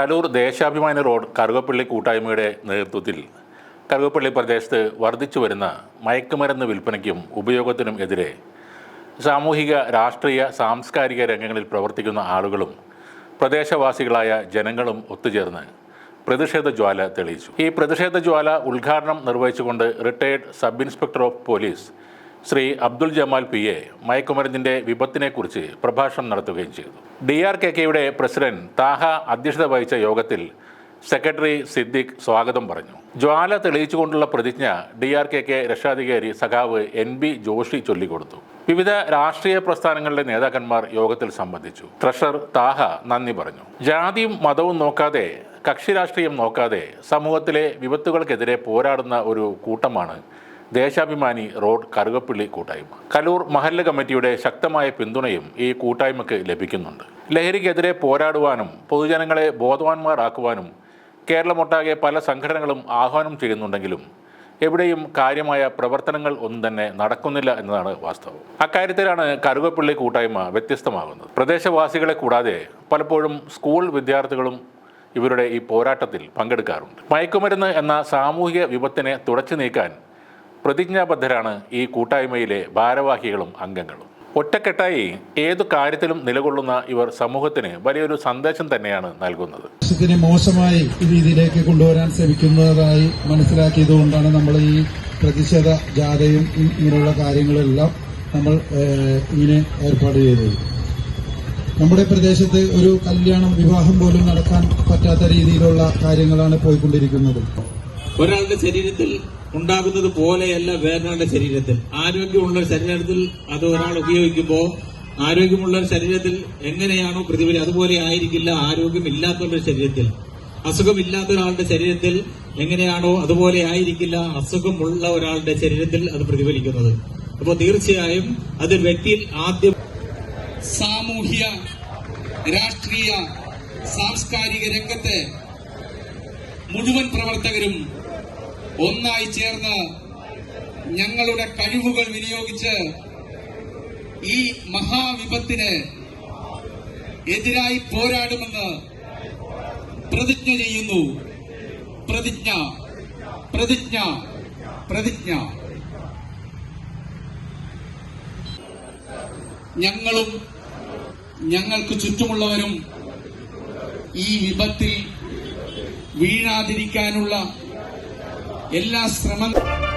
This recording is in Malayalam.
കലൂർ ദേശാഭിമാനി റോഡ് കറുകപ്പള്ളി കൂട്ടായ്മയുടെ നേതൃത്വത്തിൽ കറുകപ്പള്ളി പ്രദേശത്ത് വർദ്ധിച്ചു വരുന്ന മയക്കുമരുന്ന് വിൽപ്പനയ്ക്കും ഉപയോഗത്തിനും എതിരെ സാമൂഹിക രാഷ്ട്രീയ സാംസ്കാരിക രംഗങ്ങളിൽ പ്രവർത്തിക്കുന്ന ആളുകളും പ്രദേശവാസികളായ ജനങ്ങളും ഒത്തുചേർന്ന് പ്രതിഷേധ ജ്വാല തെളിയിച്ചു. ഈ പ്രതിഷേധ ജ്വാല ഉദ്ഘാടനം നിർവഹിച്ചുകൊണ്ട് retired sub inspector of police Shri Abdul Jamal P A മയക്കുമരുന്നിന്റെ വിപത്തിനെക്കുറിച്ച് പ്രഭാഷണം നടത്തുകയും ചെയ്തു. ഡി ആർ കെ കെയുടെ പ്രസിഡന്റ് താഹ അധ്യക്ഷത വഹിച്ച യോഗത്തിൽ സെക്രട്ടറി സിദ്ദിഖ് സ്വാഗതം പറഞ്ഞു. ജ്വാല തെളിയിച്ചുകൊണ്ടുള്ള പ്രതിജ്ഞ ഡി ആർ കെ കെ രക്ഷാധികാരി സഖാവ് എൻ ബി ജോഷി ചൊല്ലിക്കൊടുത്തു. വിവിധ രാഷ്ട്രീയ പ്രസ്ഥാനങ്ങളുടെ നേതാക്കന്മാർ യോഗത്തിൽ സംബന്ധിച്ചു. ട്രഷർ താഹ നന്ദി പറഞ്ഞു. ജാതിയും മതവും നോക്കാതെ കക്ഷിരാഷ്ട്രീയം നോക്കാതെ സമൂഹത്തിലെ വിപത്തുകൾക്കെതിരെ പോരാടുന്ന ഒരു കൂട്ടമാണ് ദേശാഭിമാനി റോഡ് കറുകപ്പള്ളി കൂട്ടായ്മ. കലൂർ മഹല്ല കമ്മിറ്റിയുടെ ശക്തമായ പിന്തുണയും ഈ കൂട്ടായ്മയ്ക്ക് ലഭിക്കുന്നുണ്ട്. ലഹരിക്കെതിരെ പോരാടുവാനും പൊതുജനങ്ങളെ ബോധവാന്മാരാക്കുവാനും കേരളമൊട്ടാകെ പല സംഘടനകളും ആഹ്വാനം ചെയ്യുന്നുണ്ടെങ്കിലും എവിടെയും കാര്യമായ പ്രവർത്തനങ്ങൾ ഒന്നും തന്നെ നടക്കുന്നില്ല എന്നതാണ് വാസ്തവം. അക്കാര്യത്തിലാണ് കറുകപ്പള്ളി കൂട്ടായ്മ വ്യത്യസ്തമാകുന്നത്. പ്രദേശവാസികളെ കൂടാതെ പലപ്പോഴും സ്കൂൾ വിദ്യാർത്ഥികളും ഇവരുടെ ഈ പോരാട്ടത്തിൽ പങ്കെടുക്കാറുണ്ട്. മയക്കുമരുന്ന് എന്ന സാമൂഹിക വിപത്തിനെ തുടച്ചു നീക്കാൻ പ്രതിജ്ഞാബദ്ധരാണ് ഈ കൂട്ടായ്മയിലെ ഭാരവാഹികളും അംഗങ്ങളും. ഒറ്റക്കെട്ടായി ഏതു കാര്യത്തിലും നിലകൊള്ളുന്ന ഇവർ സമൂഹത്തിന് വലിയൊരു സന്ദേശം തന്നെയാണ് നൽകുന്നത്. ത്തിനെ മോശമായി രീതിയിലേക്ക് കൊണ്ടുവരാൻ ശ്രമിക്കുന്നതായി മനസ്സിലാക്കിയതുകൊണ്ടാണ് നമ്മൾ ഈ പ്രതിഷേധ ജാഥയും ഇങ്ങനെയുള്ള കാര്യങ്ങളെല്ലാം നമ്മൾ ഇങ്ങനെ ഏർപ്പാട് ചെയ്തത്. നമ്മുടെ പ്രദേശത്ത് ഒരു കല്യാണം വിവാഹം പോലും നടക്കാൻ പറ്റാത്ത രീതിയിലുള്ള കാര്യങ്ങളാണ് പോയിക്കൊണ്ടിരിക്കുന്നത്. ഒരാളുടെ ശരീരത്തിൽ ഉണ്ടാകുന്നത് പോലെയല്ല വേറൊരാളുടെ ശരീരത്തിൽ. ആരോഗ്യമുള്ള ശരീരത്തിൽ അത് ഒരാൾ ഉപയോഗിക്കുമ്പോൾ ആരോഗ്യമുള്ള ശരീരത്തിൽ എങ്ങനെയാണോ പ്രതിഫലി അതുപോലെ ആയിരിക്കില്ല ആരോഗ്യമില്ലാത്തവരുടെ ശരീരത്തിൽ. അസുഖമില്ലാത്ത ഒരാളുടെ ശരീരത്തിൽ എങ്ങനെയാണോ അതുപോലെ ആയിരിക്കില്ല അസുഖമുള്ള ഒരാളുടെ ശരീരത്തിൽ അത് പ്രതിഫലിക്കുന്നത്. അപ്പോൾ തീർച്ചയായും അത് വ്യക്തിയിൽ ആദ്യം സാമൂഹ്യ രാഷ്ട്രീയ സാംസ്കാരിക രംഗത്തെ മുഴുവൻ പ്രവർത്തകരും ഒന്നായി ചേർന്ന് ഞങ്ങളുടെ കഴിവുകൾ വിനിയോഗിച്ച് ഈ മഹാവിപത്തിന് എതിരായി പോരാടുമെന്ന് പ്രതിജ്ഞ ചെയ്യുന്നു. പ്രതിജ്ഞ. പ്രതിജ്ഞ. പ്രതിജ്ഞ. ഞങ്ങളും ഞങ്ങൾക്ക് ചുറ്റുമുള്ളവരും ഈ വിപത്തിൽ വീഴാതിരിക്കാനുള്ള എല്ലാ ശ്രമങ്ങളും